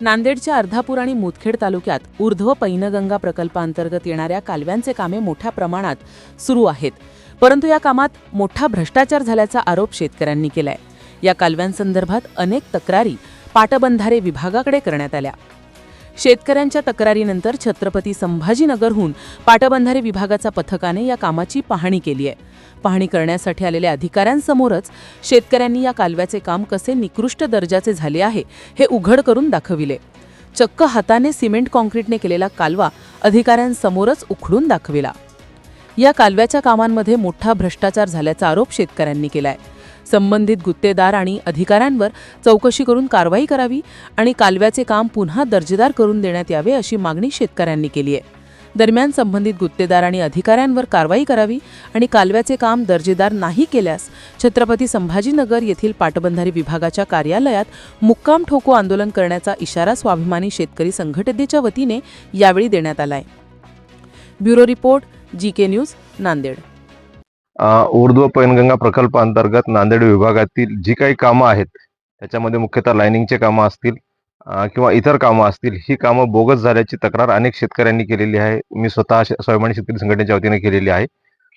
नांदेडच्या अर्धापूर आणि मुदखेड तालुक्यात ऊर्ध्व पैनगंगा प्रकल्पांतर्गत येणाऱ्या कालव्यांचे कामे मोठ्या प्रमाणात सुरू आहेत. परंतु या कामात मोठा भ्रष्टाचार झाल्याचा आरोप शेतकऱ्यांनी केलाय. या कालव्यांसंदर्भात अनेक तक्रारी पाटबंधारे विभागाकडे करण्यात आल्या. शेतकऱ्यांच्या तक्रारीनंतर छत्रपती संभाजीनगरहून पाटबंधारे विभागाचा पथकाने या कामाची पाहणी केली आहे. पाहणी करण्यासाठी आलेल्या अधिकाऱ्यांसमोरच शेतकऱ्यांनी या कालव्याचे काम कसे निकृष्ट दर्जाचे झाले आहे हे उघड करून दाखविले. चक्क हाताने सिमेंट कॉन्क्रीटने केलेला कालवा अधिकाऱ्यांसमोरच उखडून दाखविला. या कालव्याच्या कामांमध्ये मोठा भ्रष्टाचार झाल्याचा आरोप शेतकऱ्यांनी केलाय. संबंधित गुत्तेदार आणि अधिकाऱ्यांवर चौकशी करून कारवाई करावी आणि कालव्याचे काम पुन्हा दर्जेदार करून देण्यात यावे अशी मागणी शेतकऱ्यांनी केली आहे. दरम्यान संबंधित गुत्तेदार आणि अधिकाऱ्यांवर कारवाई करावी आणि कालव्याचे काम दर्जेदार नाही केल्यास छत्रपती संभाजीनगर येथील पाटबंधारे विभागाच्या कार्यालयात मुक्काम ठोको आंदोलन करण्याचा इशारा स्वाभिमानी शेतकरी संघटनेच्या वतीने यावेळी देण्यात आलाय. Bureau report G K news Nanded. ऊर्ध्व पैनगंगा प्रकल्प अंतर्गत नांदेड विभागातील जी काही कामं आहेत त्याच्यामध्ये मुख्यतः लाईनिंगचे कामं असतील किंवा इतर कामं असतील ही कामं बोगस झाल्याची तक्रार अनेक शेतकऱ्यांनी केलेली आहे. मी स्वतः स्वाभिमानी शेतकरी संघटनेच्या वतीने केलेली आहे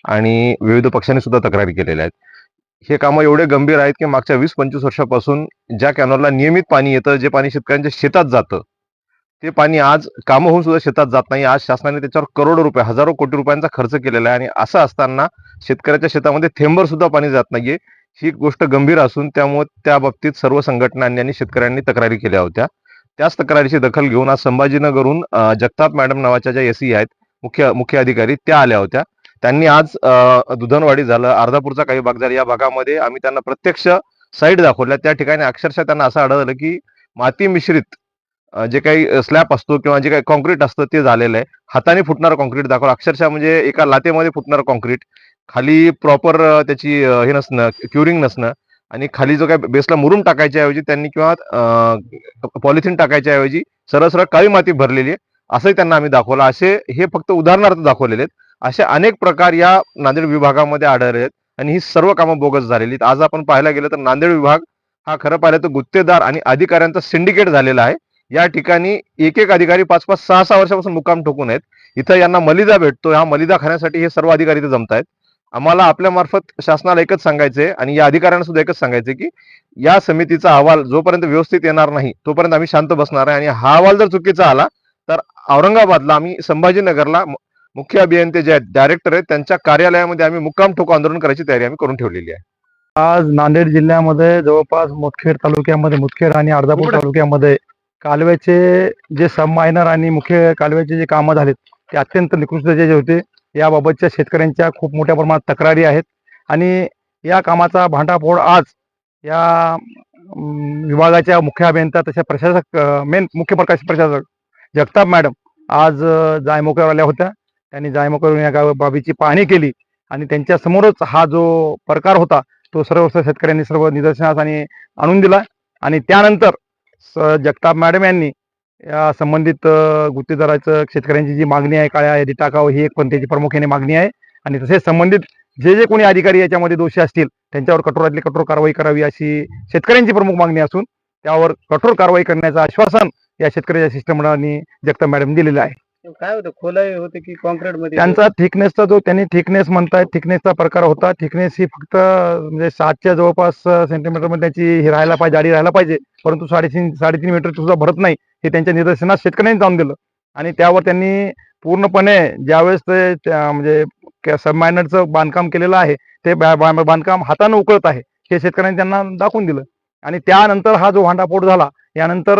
आणि विविध पक्षांनी सुद्धा तक्रारी केलेल्या आहेत. हे कामं एवढे गंभीर आहेत की मागच्या वीस पंचवीस वर्षापासून ज्या कॅनॉलला नियमित पाणी येतं जे पाणी शेतकऱ्यांच्या शेतात जातं ते पाणी आज कामं होऊन सुद्धा शेतात जात नाही. आज शासनाने त्याच्यावर करोडो रुपये हजारो कोटी रुपयांचा खर्च केलेला आहे. आणि असं असताना शेतकऱ्याच्या शेतामध्ये थेंबर सुद्धा पाणी जात नाहीये. ही गोष्ट गंभीर असून त्यामुळे त्या बाबतीत सर्व संघटनांनी आणि शेतकऱ्यांनी तक्रारी केल्या होत्या. त्याच तक्रारीची दखल घेऊन आज संभाजीनगरहून जगताप मॅडम नावाच्या ज्या एसी आहेत मुख्य मुख्य अधिकारी त्या आल्या होत्या. त्यांनी आज दुधनवाडी झालं अर्धापूरचा काही भाग झाला. या भागामध्ये आम्ही त्यांना प्रत्यक्ष साईट दाखवल्या. त्या ठिकाणी अक्षरशः त्यांना असं आढळलं की माती मिश्रित जे काही स्लॅब असतो किंवा जे काही कॉन्क्रीट असतं ते झालेलं आहे. हाताने फुटणारं कॉन्क्रीट दाखवलं अक्षरशः म्हणजे एका लातेमध्ये फुटणारं कॉन्क्रीट खाली प्रॉपर त्याची हे नसणं क्युरिंग नसणं. आणि खाली जो काय बेसला मुरून टाकायच्या ऐवजी त्यांनी किंवा पॉलिथिन टाकायच्या ऐवजी सरळ सरळ काळी माती भरलेली आहे. असंही त्यांना आम्ही दाखवलं. असे हे फक्त उदाहरणार्थ दाखवलेले आहेत. असे अनेक प्रकार या नांदेड विभागामध्ये आढळले आहेत. आणि ही सर्व कामं बोगस झालेली आहेत. आज आपण पाहायला गेलं तर नांदेड विभाग हा खरं पाहिलं तर गुत्तेदार आणि अधिकाऱ्यांचा सिंडिकेट झालेला आहे. या ठिकाणी एक एक अधिकारी पाच पाच सहा सहा वर्षापासून मुक्काम ठोकून आहेत. इथं यांना मलिदा भेटतो. हा मलिदा खाण्यासाठी हे सर्व अधिकारी इथे जमत आहेत आम्हाला आपल्या मार्फत शासनाला एकच सांगायचंय आणि या अधिकाऱ्यांना सुद्धा एकच सांगायचंय की या समितीचा अहवाल जोपर्यंत व्यवस्थित येणार नाही तोपर्यंत आम्ही शांत बसणार आहे. आणि हा अहवाल जर चुकीचा आला तर औरंगाबादला आम्ही संभाजीनगरला मुख्य अभियंते जे आहेत डायरेक्टर आहेत त्यांच्या कार्यालयामध्ये आम्ही मुक्काम ठोको आंदोलन करायची तयारी आम्ही करून ठेवलेली आहे. आज नांदेड जिल्ह्यामध्ये जवळपास मुदखेड तालुक्यामध्ये मुदखेड आणि अर्धापूर तालुक्यामध्ये कालव्याचे जे सब मायनर आणि मुख्य कालव्याचे जे कामं झालेत ते अत्यंत निकृष्ट जे होते याबाबतच्या शेतकऱ्यांच्या खूप मोठ्या प्रमाणात तक्रारी आहेत. आणि या कामाचा भांडाफोड आज या विभागाच्या मुख्य अभियंता तशा प्रशासक मेन मुख्य प्रकाश प्रशासक जगताप मॅडम आज अं, जायमोक्यावर आल्या होत्या. त्यांनी जायमोक्यावरून या गाव बाबीची पाहणी केली आणि त्यांच्यासमोरच हा जो प्रकार होता तो सर्व शेतकऱ्यांनी सर्व निदर्शनास आणि आणून दिला. आणि त्यानंतर जगताप मॅडम यांनी या संबंधित गुत्तेदाराचं शेतकऱ्यांची जी मागणी आहे काळ्या यादी टाकावं ही एक पण त्याची प्रामुख्याने मागणी आहे. आणि तसेच संबंधित जे जे कोणी अधिकारी याच्यामध्ये दोषी असतील त्यांच्यावर कठोरातली कठोर कारवाई करावी अशी शेतकऱ्यांची प्रमुख मागणी असून त्यावर कठोर कारवाई करण्याचं आश्वासन या शेतकऱ्याच्या शिष्टमंडळाने जगताप मॅडम दिलेलं आहे. काय होतं? खोलाय होते की कॉन्क्रीटमध्ये त्यांचा थिकनेसचा जो त्यांनी थिकनेस म्हणताय थिकनेसचा प्रकार होता. थिकनेस ही फक्त म्हणजे सातच्या जवळपास सेंटीमीटरमध्ये त्याची हे राहायला पाहिजे जाडी राहायला पाहिजे. परंतु साडेतीन साडेतीन मीटर सुद्धा भरत नाही. हे त्यांच्या निदर्शनास शेतकऱ्यांनी जाऊन दिलं. आणि त्यावर त्यांनी पूर्णपणे ज्यावेळेस ते म्हणजे सबमायनरचं बांधकाम केलेलं आहे ते बांधकाम हातानं उकळत आहे हे शेतकऱ्यांनी त्यांना दाखवून दिलं. आणि त्यानंतर हा जो भांडाफोड झाला यानंतर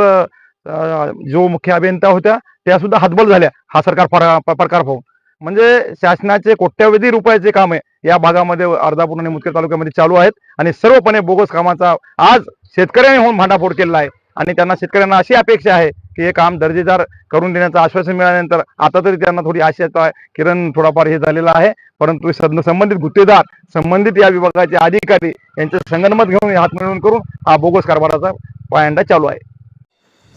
जो मुख्य अभियंता होत्या त्या सुद्धा हातबल झाल्या हा सरकार प्रकार पाहून. म्हणजे शासनाचे कोट्यवधी रुपयाचे काम आहे या भागामध्ये अर्धापूर आणि मुदखेड तालुक्यामध्ये चालू आहेत. आणि सर्वपणे बोगस कामाचा आज शेतकऱ्यांनी होऊन भांडाफोड केलेला आहे. आणि त्यांना शेतकऱ्यांना अशी अपेक्षा आहे की हे काम दर्जेदार करून देण्याचं आश्वासन मिळाल्यानंतर आता तरी त्यांना थोडी आशा आहे किरण थोडाफार हे झालेला आहे. परंतु संबंधित गुत्तेदार संबंधित या विभागाचे अधिकारी यांचं संगनमत घेऊन हात मिळवून करून हा बोगस कारभाराचा पायंडा चालू आहे.